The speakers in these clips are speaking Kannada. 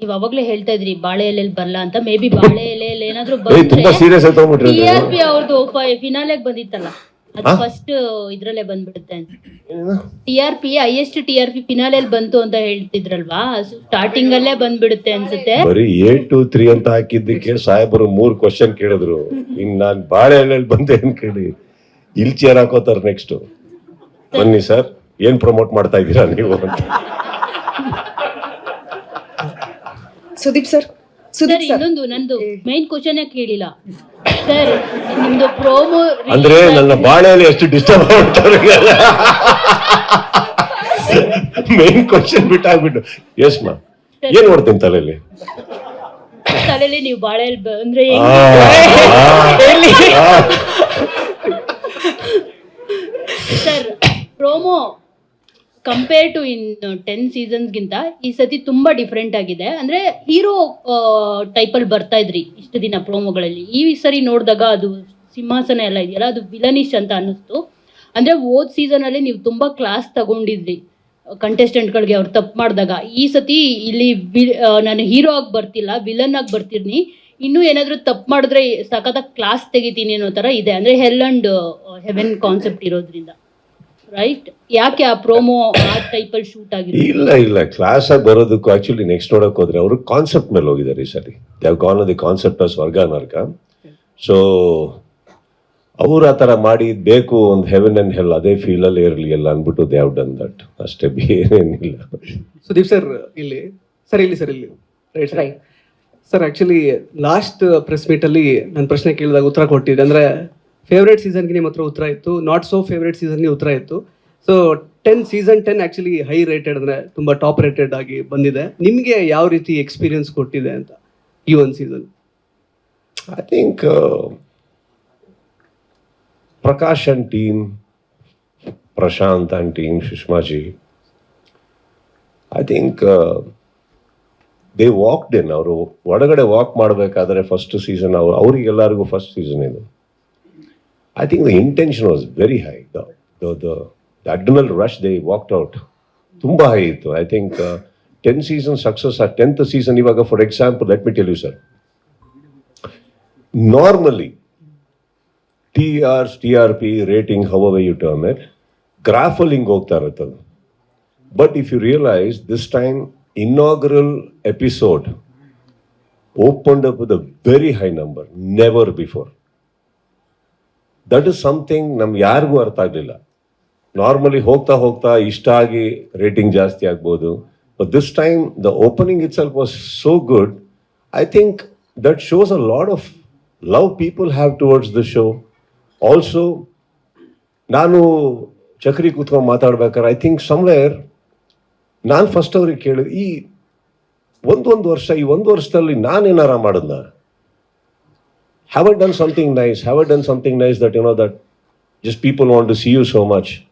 ನೀವ್ ಅವಾಗ್ಲೇ ಹೇಳ್ತಾ ಇದ್ರಿ ಬಾಳೆ ಎಲೆಲ್ ಬರಲ್ಲ ಅಂತ. ಮೇ ಬಿ ಬಾಳೆ ಎಲೆಯಲ್ಲಿ ಏನಾದ್ರು ಬಿಆರ್ಪಿ ತುಂಬಾ ಸೀರಿಯಸ್ ಆಗಿ ತಗೊಂಡ್ಬಿಟ್ರಿ ಟಿ ಆರ್ ಪಿ ಅವ್ರದ್ದು ಫಿನಾಲೆಗ್ ಬಂದಿತ್ತಲ್ಲ. ಅದು ಫಸ್ಟ್ ಇದ್ರಲ್ಲೇ ಬಂದ್ಬಿಡುತ್ತೆ ಅಂತ. T R P highest T R P ಫಿನಾಲೆಲ್ ಬಂತು ಅಂತ ಹೇಳ್ತಿದ್ರಲ್ವಾ? ಸ್ಟಾರ್ಟಿಂಗ್ ಅಲ್ಲೇ ಬಂದ್ಬಿಡುತ್ತೆ ಅನ್ಸುತ್ತೆ. ಬರೀ ಏಟ್ ಟು ತ್ರೀ ಅಂತ ಹಾಕಿದ್ದಕ್ಕೆ ಸಾಹೇಬರು ಮೂರ್ ಕ್ವಶನ್ ಕೇಳಿದ್ರು. ಇನ್ ನಾನ್ ಬಾಳೆ ಎಲೆಯಲ್ಲಿ ಬಂದೆ ಅಂತ ಕೇಳಿ ಇಲ್ಲಿ ಚೇರ್ ಹಾಕೋತಾರ ನೆಕ್ಸ್ಟ್ ಬನ್ನಿ ಸರ್ ಏನ್ ಪ್ರಮೋಟ್ ಮಾಡ್ತಾ ಇದ್ದೀರಾ ನೀವು ಅಂತ. Sudeep sir sir Sudeep sir ಇನ್ನೊಂದು ನಂದು ಮೈನ್ ಕ್ವಶನ್ ಕೇಳಿಲ್ಲ? ಸರ್ ನಿಮ್ದು ಪ್ರೋಮೋ ಅಂದ್ರೆ ನನ್ನ ಬಾಳೆಯಲ್ಲಿ ಎಷ್ಟು ಡಿಸ್ಟರ್ಬ್ ಮಾಡ್ತಾರೆ ಮೇನ್ ಕ್ವಶನ್ ಬಿಟ್ಟಾಗ್ಬಿಟ್ಟು. ಎಸ್ ಮಾ ಏನ್ ನೋಡ್ತೀನಿ ತಲೆಯಲ್ಲಿ? ತಲೆಯಲ್ಲಿ ನೀವು ಬಾಳೆಯಲ್ಲಿ ಆ, ಆ, ಆ. Sir promo compare to in ten ಸೀಸನ್ಸ್ಗಿಂತ ಈ ಸತಿ ತುಂಬಾ ಡಿಫ್ರೆಂಟ್ ಆಗಿದೆ. ಅಂದ್ರೆ ಹೀರೋ ಟೈಪಲ್ಲಿ ಬರ್ತಾ ಇದ್ರಿ ಇಷ್ಟು ದಿನ ಪ್ರೋಮೋಗಳಲ್ಲಿ ಈ ಸರಿ ನೋಡಿದಾಗ ಅದು ಸಿಂಹಾಸನ ಎಲ್ಲ ಇದೆಯಲ್ಲ, ಅದು ವಿಲನಿಶ್ ಅಂತ ಅನ್ನಿಸ್ತು. ಅಂದ್ರೆ ಓದ್ ಸೀಸನ್ ಅಲ್ಲಿ ನೀವು ತುಂಬಾ ಕ್ಲಾಸ್ ತಗೊಂಡಿದ್ರಿ ಕಂಟೆಸ್ಟೆಂಟ್ಗಳಿಗೆ ಅವ್ರು ತಪ್ಪು ಮಾಡಿದಾಗ. ಈ ಸತಿ ಇಲ್ಲಿ ನಾನು ಹೀರೋ ಆಗಿ ಬರ್ತಿಲ್ಲ ವಿಲನ್ ಆಗಿ ಬರ್ತಿರ್ನಿ. ಇನ್ನೂ ಏನಾದರೂ ತಪ್ಪು ಮಾಡಿದ್ರೆ ಸಖತ್ತಾಗಿ ಕ್ಲಾಸ್ ತೆಗಿತೀನಿ ಅನ್ನೋ ಥರ ಇದೆ. ಅಂದರೆ ಹೆಲ್ ಅಂಡ್ ಹೆವೆನ್ ಕಾನ್ಸೆಪ್ಟ್ ಇರೋದ್ರಿಂದ. ರೈಟ್ ಯಾಕೆ ಆ ಪ್ರೋಮೋ ಆ ಟೈಪಲ್ಲಿ ಶೂಟ್ ಆಗಿದೆ ಇಲ್ಲ ಇಲ್ಲ. ಕ್ಲಾಸ್ ಆಗಿ ಬರೋದಕ್ಕೂ ಆಕ್ಚುಲಿ ನೆಕ್ಸ್ಟ್ ನೋಡಕ್ ಹೋದ್ರೆ ಅವರು ಕಾನ್ಸೆಪ್ಟ್ ಮೇಲೆ ಹೋಗಿದ್ದಾರೆ ಈ ಸರಿ. They've gone the concept of ಸ್ವರ್ಗ ನರ್ಕ ಸೊ ಅವ್ರು ಆ ಥರ ಮಾಡಿ ಬೇಕು ಒಂದು ಹೆವೆನ್ ಅಂಡ್ ಹೆಲ್ ಅದೇ ಫೀಲಲ್ಲಿ ಇರಲಿ ಎಲ್ಲ ಅಂದ್ಬಿಟ್ಟು ದೇ ಹವ್ ಡನ್ ದಟ್ ಅಷ್ಟೇ ಬೇರೇನಿಲ್ಲ. ಸುದೀಪ್ ಸರ್ ಇಲ್ಲಿ. ಸರ್ ಇಲ್ಲಿ ಸರ್ ಇಲ್ಲಿ. Right right sir actually last press meet ಅಲ್ಲಿ ನನ್ನ ಪ್ರಶ್ನೆ ಕೇಳಿದಾಗ ಉತ್ತರ ಕೊಟ್ಟಿದ್ದೆ. ಅಂದ್ರೆ ಫೇವ್ರೇಟ್ ಸೀಸನ್ಗೆ ನಿಮ್ಮ ಹತ್ರ ಉತ್ತರ ಇತ್ತು. ನಾಟ್ ಸೋ ಫೇವ್ರೇಟ್ ಸೀಸನ್ಗೆ ಉತ್ತರ ಇತ್ತು. So ten season ten actually high rated ಅಂದರೆ ತುಂಬ ಟಾಪ್ ರೇಟೆಡ್ ಆಗಿ ಬಂದಿದೆ. ನಿಮಗೆ ಯಾವ ರೀತಿ ಎಕ್ಸ್ಪೀರಿಯನ್ಸ್ ಕೊಟ್ಟಿದೆ ಅಂತ ಈ ಒಂದು season I think Prakash and team Prashanth and team Sushmaji I think they walked in ಅವರು ಒಳಗಡೆ ವಾಕ್ ಮಾಡಬೇಕಾದ್ರೆ ಫಸ್ಟ್ ಸೀಸನ್ ಅವರು ಅವ್ರಿಗೆಲ್ಲರಿಗೂ ಫಸ್ಟ್ ಸೀಸನ್ ಇದು. I think the intention was very high the the adrenal rush they walked out ತುಂಬ ಹೈ ಇತ್ತು I think ten season success ಆ ಟೆಂತ್ ಸೀಸನ್ ಇವಾಗ for example let me tell you sir normally TRs, TRP, rating, however you term it, ಗ್ರಾಫಲ್ಲಿಂಗ್ ಹೋಗ್ತಾ ಇರುತ್ತದು but if you realise this time inaugural episode opened up with a very high number never before that is something ನಮ್ಗೆ ಯಾರಿಗೂ ಅರ್ಥ ಆಗಲಿಲ್ಲ. ನಾರ್ಮಲಿ ಹೋಗ್ತಾ ಹೋಗ್ತಾ ಇಷ್ಟ ಆಗಿ ರೇಟಿಂಗ್ ಜಾಸ್ತಿ ಆಗ್ಬೋದು. But this time the opening itself was so good I think that shows a lot of love people have towards the show also ನಾನು ಚಕ್ರಿ ಕೂತ್ಕೊಂಡು ಮಾತಾಡ್ಬೇಕಾದ್ರೆ ಐ ಥಿಂಕ್ ಸಮ್ವೇರ್ ನಾನು ಫಸ್ಟ್ ಅವ್ರಿಗೆ ಕೇಳಿದೆ, ಈ ಒಂದೊಂದು ವರ್ಷ, ಈ ಒಂದು ವರ್ಷದಲ್ಲಿ ನಾನೇನಾರ ಮಾಡಿದ್ನ? Have I done something nice? Have I done something nice that you know that just people want to see you so much?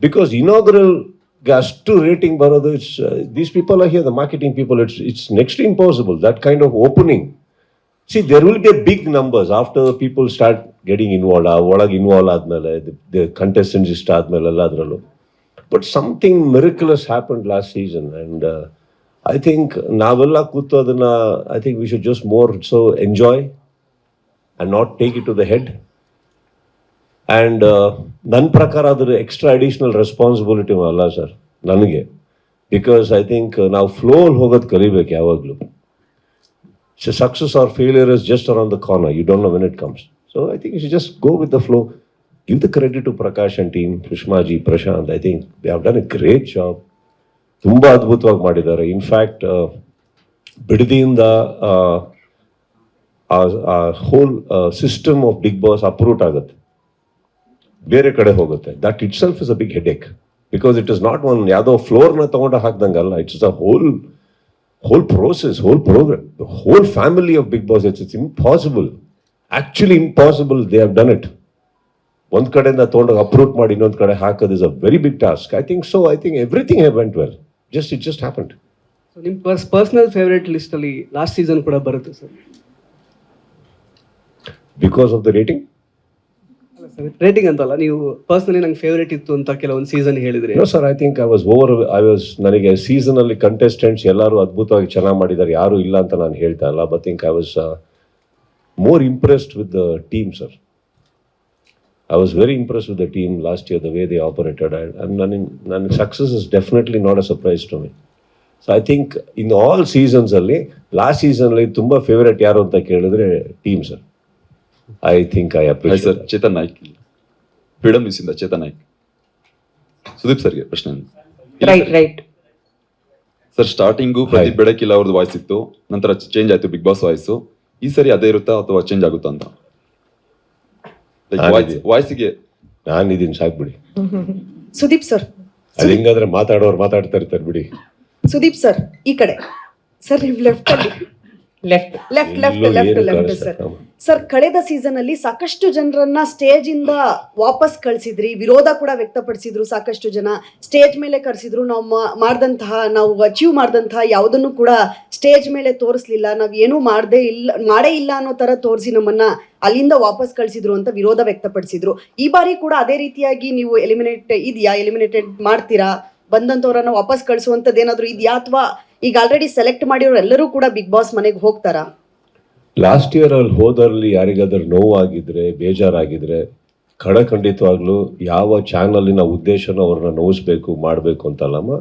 Because inaugural gas to rating barodo, it's uh, these people are here, the marketing people. It's it's next to impossible. That kind of opening. See, there will be a big numbers after people start getting involved. ಆ ಒಳಗೆ ಇನ್ವಾಲ್ವ್ ಆದಮೇಲೆ contestants ಇಷ್ಟ ಆದ್ಮೇಲೆ ಎಲ್ಲದರಲ್ಲೂ but something miraculous happen last season and I think ನಾವೆಲ್ಲ ಕೂತು ಅದನ್ನು I think we should just more so enjoy and not take it to the head and ನನ್ನ ಪ್ರಕಾರ ಅದ್ರ ಎಕ್ಸ್ಟ್ರಾ ಅಡಿಷನಲ್ ರೆಸ್ಪಾನ್ಸಿಬಿಲಿಟಿ ಅಲ್ಲ ಸರ್ ನನಗೆ. ಬಿಕಾಸ್ ಐ ಥಿಂಕ್ ನಾವು ಫ್ಲೋಲ್ ಹೋಗೋದು ಕಲಿಬೇಕು ಯಾವಾಗಲೂ. So success or failure is just around the corner you don't know when it comes so I think you just go with the flow give the credit to Prakash and team Sushma ji Prashanth I think they have done a great job ತುಂಬ ಅದ್ಭುತವಾಗಿ ಮಾಡಿದ್ದಾರೆ. ಇನ್ಫ್ಯಾಕ್ಟ್ ಬಿಡದಿಯಿಂದ ಆ whole system of Bigg Boss uproot ಆಗುತ್ತೆ. ಬೇರೆ ಕಡೆ ಹೋಗುತ್ತೆ. That itself is a big headache because it is not one ಯಾವುದೋ ಫ್ಲೋರ್ನ ತಗೊಂಡು ಹಾಕ್ದಂಗಲ್ಲ it's a whole whole process whole program whole family of Bigg Boss it's it's impossible actually impossible they have done it ಒಂದ್ ಕಡೆಯಿಂದ ತಗೊಂಡು ಅಪ್ರೂವ್ ಮಾಡಿ ಇನ್ನೊಂದು ಕಡೆ ಹಾಕೋದು is a very big task I think so I think everything have went well just it just happen so ನಿಮ್ಮ ಪರ್ಸ್ ಪರ್ಸನಲ್ ಫೇವ್ರೇಟ್ ಲಿಸ್ಟಲ್ಲಿ ಲಾಸ್ಟ್ ಸೀಸನ್ ಕೂಡ ಬರುತ್ತೆ sir because of the rating rating ಅಂತಲ್ಲ ನೀವು ಪರ್ಸನಲಿ ನಂಗೆ ಫೇವ್ರೇಟ್ ಇತ್ತು ಅಂತ ಕೆಲವೊಂದು ಸೀಸನ್ ಹೇಳಿದ್ರಿ. No sir I think I was over I was ನನಗೆ ಸೀಸನ್ ಅಲ್ಲಿ ಕಂಟೆಸ್ಟೆಂಟ್ಸ್ ಎಲ್ಲರೂ ಅದ್ಭುತವಾಗಿ ಚೆನ್ನಾಗಿ ಮಾಡಿದ್ದಾರೆ ಯಾರು ಇಲ್ಲ ಅಂತ ನಾನು ಹೇಳ್ತಾ ಇಲ್ಲ but think I was more impressed with the team sir I was very impress with the team last year the way they operated and ನನಗೆ ನನಗೆ success is definitely not a surprise to me so I think in all ಸೀಸನ್ಸಲ್ಲಿ last season ತುಂಬ ಫೇವರೇಟ್ ಯಾರು ಅಂತ ಕೇಳಿದ್ರೆ team sir I think I appreciate sir Chetan Naik freedom ಇಂದ ಚೇತನ್ ನಾಯ್ಕ್ ಸುದೀಪ್ ಸರ್ಗೆ ಪ್ರಶ್ನೆ right right sir starting Pradeep ಬೆಳಕಿಲ್ಲ ಅವ್ರದ್ದು ವಾಯ್ಸ್ ಇತ್ತು ನಂತರ ಚೇಂಜ್ ಆಯ್ತು ಬಿಗ್ ಬಾಸ್ ವಾಯ್ಸ್ ಈ ಸರಿ ಅದೇ ಇರುತ್ತಾ ಅಥವಾ ಚೇಂಜ್ ಆಗುತ್ತಾ ಅಂತ? ನಾನಿದ್ದೀನಿ. ವಾಯ್ಸಿಗೆ ಸಾಕ್ ಬಿಡಿ. ಸುದೀಪ್ ಸರ್ ಅದು ಹಿಂಗಾದ್ರೆ ಮಾತಾಡೋರು ಮಾತಾಡ್ತಾ ಇರ್ತಾರೆ ಬಿಡಿ. ಸುದೀಪ್ ಸರ್ ಈ ಕಡೆ. ಸರ್ ನೀವು ಲೆಫ್ಟ್ ಅಲ್ಲಿ. Left left left left left sir sir ಕಳೆದ ಸೀಸನ್ ಅಲ್ಲಿ ಸಾಕಷ್ಟು ಜನರನ್ನ ಸ್ಟೇಜ್ ಇಂದ ವಾಪಸ್ ಕಳಿಸಿದ್ರಿ ವಿರೋಧ ಕೂಡ ವ್ಯಕ್ತಪಡಿಸಿದ್ರು ಸಾಕಷ್ಟು ಜನ. ಸ್ಟೇಜ್ ಮೇಲೆ ಕರೆಸಿದ್ರು ನಾವು ಮಾಡಿದಂತಹ ನಾವು ಅಚೀವ್ ಮಾಡ್ದಂತಹ ಯಾವುದನ್ನು ಕೂಡ ಸ್ಟೇಜ್ ಮೇಲೆ ತೋರಿಸ್ಲಿಲ್ಲ. ನಾವು ಏನು ಮಾಡದೇ ಇಲ್ಲ ಮಾಡೇ ಇಲ್ಲ ಅನ್ನೋ ತರ ತೋರಿಸಿ ನಮ್ಮನ್ನ ಅಲ್ಲಿಂದ ವಾಪಸ್ ಕಳಿಸಿದ್ರು ಅಂತ ವಿರೋಧ ವ್ಯಕ್ತಪಡಿಸಿದ್ರು. ಈ ಬಾರಿ ಕೂಡ ಅದೇ ರೀತಿಯಾಗಿ ನೀವು ಎಲಿಮಿನೇಟ್ ಇದೆಯಾ? ಎಲಿಮಿನೇಟೆಡ್ ಮಾಡ್ತೀರಾ? ಬಂದಂತವ್ರನ್ನ ವಾಪಸ್ ಕಳಿಸುವಂತದ್ದು ಏನಾದ್ರು ಇದೆಯಾ? ಅಥವಾ ಈಗ ಆಲ್ರೆಡಿ ಸೆಲೆಕ್ಟ್ ಮಾಡಿರೋ ಎಲ್ಲರೂ ಕೂಡ ಬಿಗ್ ಬಾಸ್ ಮನೆಗೆ ಹೋಗ್ತಾರಾ? ಲಾಸ್ಟ್ ಇಯರ್ ಅಲ್ಲಿ ಹೋದಲ್ಲಿ ಯಾರಿಗಾದ್ರೂ ನೋವಾಗಿದ್ರೆ, ಬೇಜಾರಾಗಿದ್ರೆ ಖಡಖಂಡಿತವಾಗ್ಲೂ ಯಾವ ಚಾನಲಿನ ಉದ್ದೇಶನ ಅವ್ರನ್ನ ನೋಯಿಸ್ಬೇಕು ಮಾಡಬೇಕು ಅಂತಲ್ಲಮ್ಮ?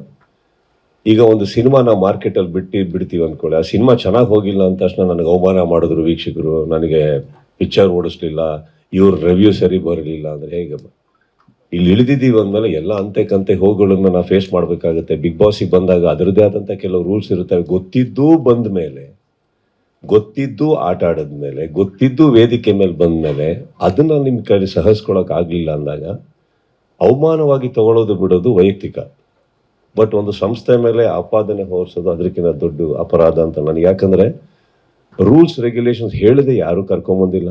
ಈಗ ಒಂದು ಸಿನಿಮಾ ನಾವು ಮಾರ್ಕೆಟಲ್ಲಿ ಬಿಟ್ಟು ಬಿಡ್ತೀವಿ ಅಂದ್ಕೊಳ್ಳಿ ಆ ಸಿನಿಮಾ ಚೆನ್ನಾಗಿ ಹೋಗಿಲ್ಲ ಅಂದ ತಕ್ಷಣ ನನಗೆ ಅವಮಾನ ಮಾಡಿದ್ರು ವೀಕ್ಷಕರು, ನನಗೆ ಪಿಕ್ಚರ್ ಓಡಿಸ್ಲಿಲ್ಲ, ಇವ್ರ ರಿವ್ಯೂ ಸರಿ ಬರಲಿಲ್ಲ ಅಂದರೆ ಹೇಗೆ ಇಲ್ಲಿ ಇಳಿದಿದ್ದೀವಿ ಅಂದಮೇಲೆ ಎಲ್ಲ ಅಂತೆ ಕಂತೆ ಹೋಗುಗಳನ್ನ ನಾವು ಫೇಸ್ ಮಾಡಬೇಕಾಗುತ್ತೆ. ಬಿಗ್ ಬಾಸಿಗೆ ಬಂದಾಗ ಅದರದ್ದೇ ಆದಂಥ ಕೆಲವು ರೂಲ್ಸ್ ಇರುತ್ತವೆ. ಗೊತ್ತಿದ್ದೂ ಬಂದ ಮೇಲೆ, ಗೊತ್ತಿದ್ದು ಆಟ ಆಡಿದ್ಮೇಲೆ ಗೊತ್ತಿದ್ದು ವೇದಿಕೆ ಮೇಲೆ ಬಂದ ಮೇಲೆ ಅದನ್ನ ನಿಮ್ಮ ಕೈ ಸಹಿಸ್ಕೊಳಕ್ ಆಗಲಿಲ್ಲ ಅಂದಾಗ ಅವಮಾನವಾಗಿ ತಗೊಳ್ಳೋದು ಬಿಡೋದು ವೈಯಕ್ತಿಕ. ಬಟ್ ಒಂದು ಸಂಸ್ಥೆ ಮೇಲೆ ಆಪಾದನೆ ಹೊರಿಸೋದು ಅದಕ್ಕಿಂತ ದೊಡ್ಡ ಅಪರಾಧ ಅಂತ ನನಗೆ. ಯಾಕಂದ್ರೆ ರೂಲ್ಸ್ ರೆಗ್ಯುಲೇಷನ್ಸ್ ಹೇಳದೆ ಯಾರು ಕರ್ಕೊಂಬಂದಿಲ್ಲ.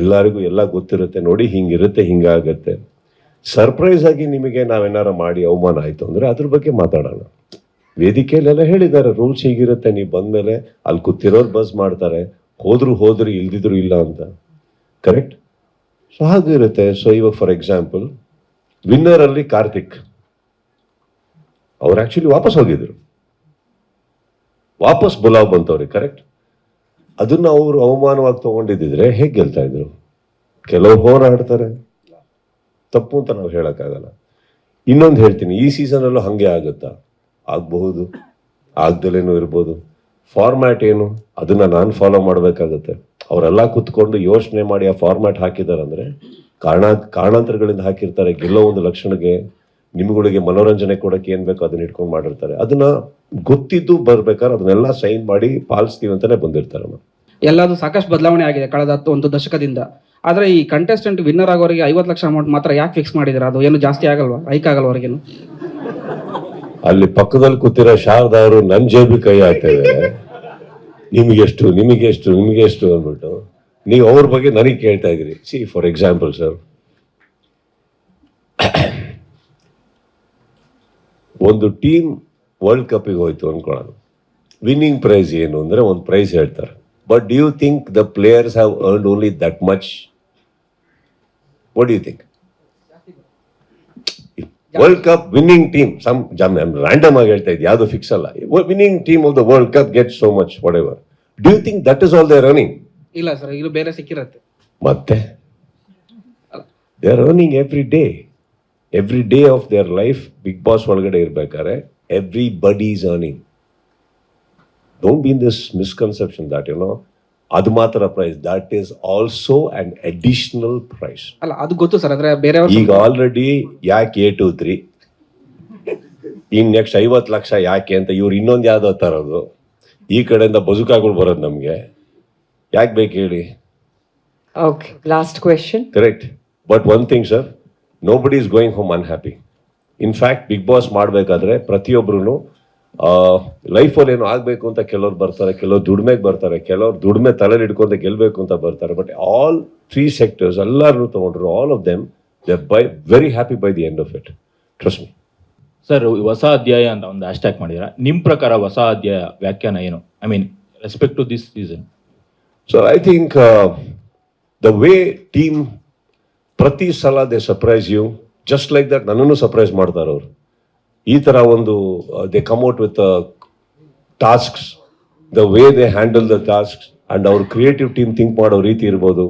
ಎಲ್ಲರಿಗೂ ಎಲ್ಲ ಗೊತ್ತಿರುತ್ತೆ. ನೋಡಿ ಹಿಂಗಿರುತ್ತೆ, ಹಿಂಗಾಗತ್ತೆ. ಸರ್ಪ್ರೈಸ್ ಆಗಿ ನಿಮಗೆ ನಾವೇನಾರ ಮಾಡಿ ಅವಮಾನ ಆಯ್ತು ಅಂದ್ರೆ ಅದ್ರ ಬಗ್ಗೆ ಮಾತಾಡೋಣ. ವೇದಿಕೆಯಲ್ಲೆಲ್ಲ ಹೇಳಿದ್ದಾರೆ ರೂಲ್ಸ್ ಹೀಗಿರುತ್ತೆ, ನೀವು ಬಂದಮೇಲೆ ಅಲ್ಲಿ ಕೂತಿರೋರು ಬಸ್ ಮಾಡ್ತಾರೆ. ಹೋದ್ರು ಹೋದ್ರು ಇಲ್ದಿದ್ರು ಇಲ್ಲ ಅಂತ. ಕರೆಕ್ಟ್ ಸೊ ಹಾಗಿರುತ್ತೆ ಸೊ ಇವಾಗ ಫಾರ್ ಎಕ್ಸಾಂಪಲ್ ವಿನ್ನರ್ ಅಲ್ಲಿ ಕಾರ್ತಿಕ್. ಅವ್ರು ಆಕ್ಚುಲಿ ವಾಪಸ್ ಹೋಗಿದ್ರು. ವಾಪಸ್ ಬುಲಾವ್ ಬಂತವ್ರಿಗೆ ಕರೆಕ್ಟ್ ಅದನ್ನ ಅವರು ಅವಮಾನವಾಗಿ ತಗೊಂಡಿದ್ದಿದ್ರೆ ಹೇಗೆ ಗೆಲ್ತಾ ಇದ್ರು? ಕೆಲವು ಹೋರಾಡ್ತಾರೆ. ತಪ್ಪು ಅಂತ ನಾವು ಹೇಳೋಕ್ಕಾಗಲ್ಲ. ಇನ್ನೊಂದು ಹೇಳ್ತೀನಿ, ಈ ಸೀಸನ್ ಹಾಗೆ ಹಂಗೆ ಆಗುತ್ತಾ? ಆಗಬಹುದು. ಆಗ್ದಲೇನೂ ಇರ್ಬೋದು. ಫಾರ್ಮ್ಯಾಟ್ ಏನು? ಅದನ್ನ ನಾನು ಫಾಲೋ ಮಾಡಬೇಕಾಗತ್ತೆ. ಅವರೆಲ್ಲ ಕುತ್ಕೊಂಡು ಯೋಚನೆ ಮಾಡಿ ಆ ಫಾರ್ಮ್ಯಾಟ್ ಹಾಕಿದಾರಂದ್ರೆ ಕಾರಣ, ಕಾರಣಾಂತರಗಳಿಂದ ಹಾಕಿರ್ತಾರೆ. ಗೆಲ್ಲೋ ಒಂದು ಲಕ್ಷಣಕ್ಕೆ, ನಿಮ್ಗಳಿಗೆ ಮನೋರಂಜನೆ ಕೊಡಕ್ಕೆ ಏನು ಬೇಕೋ ಅದನ್ನ ಇಟ್ಕೊಂಡು ಮಾಡಿರ್ತಾರೆ. ಅದನ್ನ ಗೊತ್ತಿದ್ದು ಬರ್ಬೇಕಾದ್ರೆ ಅದನ್ನೆಲ್ಲ ಸೈನ್ ಮಾಡಿ ಪಾಲಿಸ್ತೀವಿ ಅಂತಾನೆ ಬಂದಿರ್ತಾರೆ ಎಲ್ಲದೂ ಸಾಕಷ್ಟು ಬದಲಾವಣೆ ಆಗಿದೆ ಕಳೆದ ಹತ್ತು ಒಂದು ದಶಕದಿಂದ. ಆದ್ರೆ ಈ ಕಂಟೆಸ್ಟೆಂಟ್ ವಿನ್ನರ್ ಆಗೋರಿಗೆ ಐವತ್ತು ಲಕ್ಷ ಅಮೌಂಟ್ ಮಾತ್ರ ಯಾಕೆ ಫಿಕ್ಸ್ ಮಾಡಿದ್ರೆ? ಅದು ಏನು ಜಾಸ್ತಿ ಆಗಲ್ವಾ? ಹೈಕ್ ಆಗಲ್ವಾ ಅವ್ರಿಗೇನು ಅಲ್ಲಿ ಪಕ್ಕದಲ್ಲಿ ಕೂತಿರೋ ಶಾರದಾ ಅವರು ನನ್ನ ಜೇಬಿ ಕೈ ಹಾಕ್ತೇವೆ ನಿಮಗೆಷ್ಟು ನಿಮಗೆಷ್ಟು ನಿಮಗೆಷ್ಟು ಅಂದ್ಬಿಟ್ಟು. ನೀವು ಅವ್ರ ಬಗ್ಗೆ ನನಗೆ ಕೇಳ್ತಾ ಇದ್ದೀರಿ. ಸಿ ಫಾರ್ ಎಕ್ಸಾಂಪಲ್ ಸರ್ ಒಂದು ಟೀಮ್ ವರ್ಲ್ಡ್ ಕಪ್ಪಿಗೆ ಹೋಯ್ತು ಅಂದ್ಕೊಳ್ಳೋದು ವಿನ್ನಿಂಗ್ ಪ್ರೈಸ್ ಏನು ಅಂದ್ರೆ ಒಂದು ಪ್ರೈಸ್ ಹೇಳ್ತಾರೆ. But you think the players have earn only that much what you think world cup winning team some random ಆಗಿ ಹೇಳ್ತಾ ಇದ್ದೆ ಯಾವುದು ಫಿಕ್ಸ್ ಅಲ್ಲ. Winning team of the world cup get so much whatever do think that is all they running ಇಲ್ಲ ಸರ್ ಇದು ಬೇರೆ ಸಿಕ್ಕಿರತ್ತೆ. ಮತ್ತೆ? They are running every day every day of their life Bigg Boss ಒಳಗಡೆ ಇರ್ಬೇಕಾದ್ರೆ every is earning. Earning be in this this misconception you you know ಅದು ಮಾತ್ರ prize that is also and additional prize ಅಲ್ಲ ಅದು ಗೊತ್ತು ಸರ್ ಅಂದ್ರೆ ಬೇರೆ ಈಗ ಆಲ್ರೆಡಿ ಯಾಕೆ a two three? In next ಐವತ್ತು ಲಕ್ಷ ಯಾಕೆ ಅಂತ ಇವ್ರು ಇನ್ನೊಂದು ಯಾವುದೋ ತರೋದು. ಈ ಕಡೆಯಿಂದ ಬಜುಕಾಗಳು ಬರೋದು ನಮಗೆ. ಯಾಕೆ ಬೇಕು ಹೇಳಿ? Okay last question correct but one thing sir nobody is going home unhappy in fact big boss ಮಾಡಬೇಕಾದ್ರೆ ಪ್ರತಿಯೊಬ್ಬರು ಲೈಫಲ್ಲಿ ಏನೋ ಆಗಬೇಕು ಅಂತ ಕೆಲವ್ರು ಬರ್ತಾರೆ ಕೆಲವ್ರು ದುಡಿಮೆಗೆ ಬರ್ತಾರೆ ಕೆಲವ್ರು ದುಡಿಮೆ ತಲೆಯಲ್ಲಿ ಹಿಡ್ಕೊಂತ ಗೆಲ್ಲಬೇಕು ಅಂತ ಬರ್ತಾರೆ ಬಟ್ ಆಲ್ ತ್ರೀ ಸೆಕ್ಟರ್ಸ್ ಎಲ್ಲರೂ ತೊಗೊಂಡ್ರು all of them they by very happy by the end of it trust me sir ಹೊಸ ಅಧ್ಯಾಯ ಅಂತ ಒಂದು ಹ್ಯಾಶ್ ಮಾಡಿದ್ರ ನಿಮ್ಮ ಪ್ರಕಾರ ಹೊಸ ಅಧ್ಯಾಯ ವ್ಯಾಖ್ಯಾನ ಏನು? I mean respect to this season so I think the way team ಪ್ರತಿ ಸಲ they surprise you just like that ನನ್ನನ್ನು ಸರ್ಪ್ರೈಸ್ ಮಾಡ್ತಾರೆ ಅವರು. ಈ ಥರ ಒಂದು they come out with tasks the way they handle the tasks and ಅವ್ರ ಕ್ರಿಯೇಟಿವ್ ಟೀಮ್ ಥಿಂಕ್ ಮಾಡೋ ರೀತಿ ಇರ್ಬೋದು.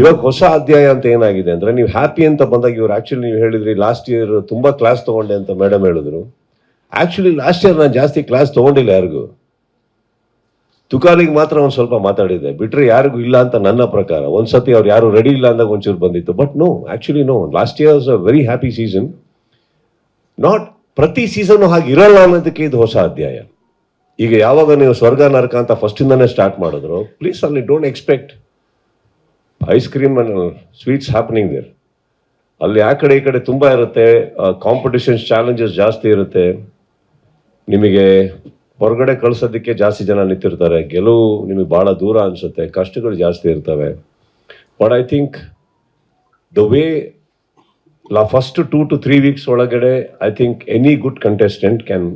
ಇವಾಗ ಹೊಸ ಅಧ್ಯಾಯ ಅಂತ ಏನಾಗಿದೆ ಅಂದರೆ, ನೀವು ಹ್ಯಾಪಿ ಅಂತ ಬಂದಾಗ ಇವ್ರು ಆ್ಯಕ್ಚುಲಿ ನೀವು ಹೇಳಿದ್ರಿ ಲಾಸ್ಟ್ ಇಯರ್ ತುಂಬ ಕ್ಲಾಸ್ ತೊಗೊಂಡೆ ಅಂತ ಮೇಡಮ್ ಹೇಳಿದ್ರು. ಆ್ಯಕ್ಚುಲಿ ಲಾಸ್ಟ್ ಇಯರ್ ನಾನು ಜಾಸ್ತಿ ಕ್ಲಾಸ್ ತೊಗೊಂಡಿಲ್ಲ ಯಾರಿಗೂ. ತುಕಾಲಿಗೆ ಮಾತ್ರ ಒಂದು ಸ್ವಲ್ಪ ಮಾತಾಡಿದೆ ಬಿಟ್ರೆ ಯಾರಿಗೂ ಇಲ್ಲ ಅಂತ ನನ್ನ ಪ್ರಕಾರ. ಒಂದ್ಸತಿ ಅವ್ರು ಯಾರು ರೆಡಿ ಇಲ್ಲ ಅಂದಾಗ ಒಂಚೂರು ಬಂದಿತ್ತು. But no actually no last year a very happy season not ಪ್ರತಿ ಸೀಸನ್ ಹಾಗೆ ಇರಲ್ಲ ಅನ್ನೋದಕ್ಕೆ ಇದು ಹೊಸ ಅಧ್ಯಾಯ. ಈಗ ಯಾವಾಗ ನೀವು ಸ್ವರ್ಗ ನರಕ ಅಂತ ಫಸ್ಟಿಂದನೇ ಸ್ಟಾರ್ಟ್ ಮಾಡಿದ್ರು ಪ್ಲೀಸ್ ಅಲ್ಲಿ don't expect ice cream sweets happening there ಅಲ್ಲಿ ಆ ಕಡೆ ಈ ಕಡೆ ತುಂಬ ಇರುತ್ತೆ. ಕಾಂಪಿಟೇಷನ್ಸ್ ಚಾಲೆಂಜಸ್ ಜಾಸ್ತಿ ಇರುತ್ತೆ. ನಿಮಗೆ ಹೊರಗಡೆ ಕಳ್ಸೋದಕ್ಕೆ ಜಾಸ್ತಿ ಜನ ನಿಂತಿರ್ತಾರೆ. ಗೆಲುವು ನಿಮಗೆ ಭಾಳ ದೂರ ಅನಿಸುತ್ತೆ. ಕಷ್ಟಗಳು ಜಾಸ್ತಿ ಇರ್ತವೆ. But I think the way law first two to three weeks ಒಳಗಡೆ I think any good contestant can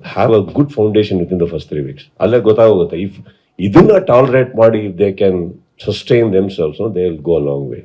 have a good foundation within the first three weeks ಅಲ್ಲೇ ಗೊತ್ತಾಗುತ್ತೆ ಇಫ್ ಇದನ್ನ ಟಾಲರೇಟ್ ಮಾಡಿ if they can sustain themselves they will go long way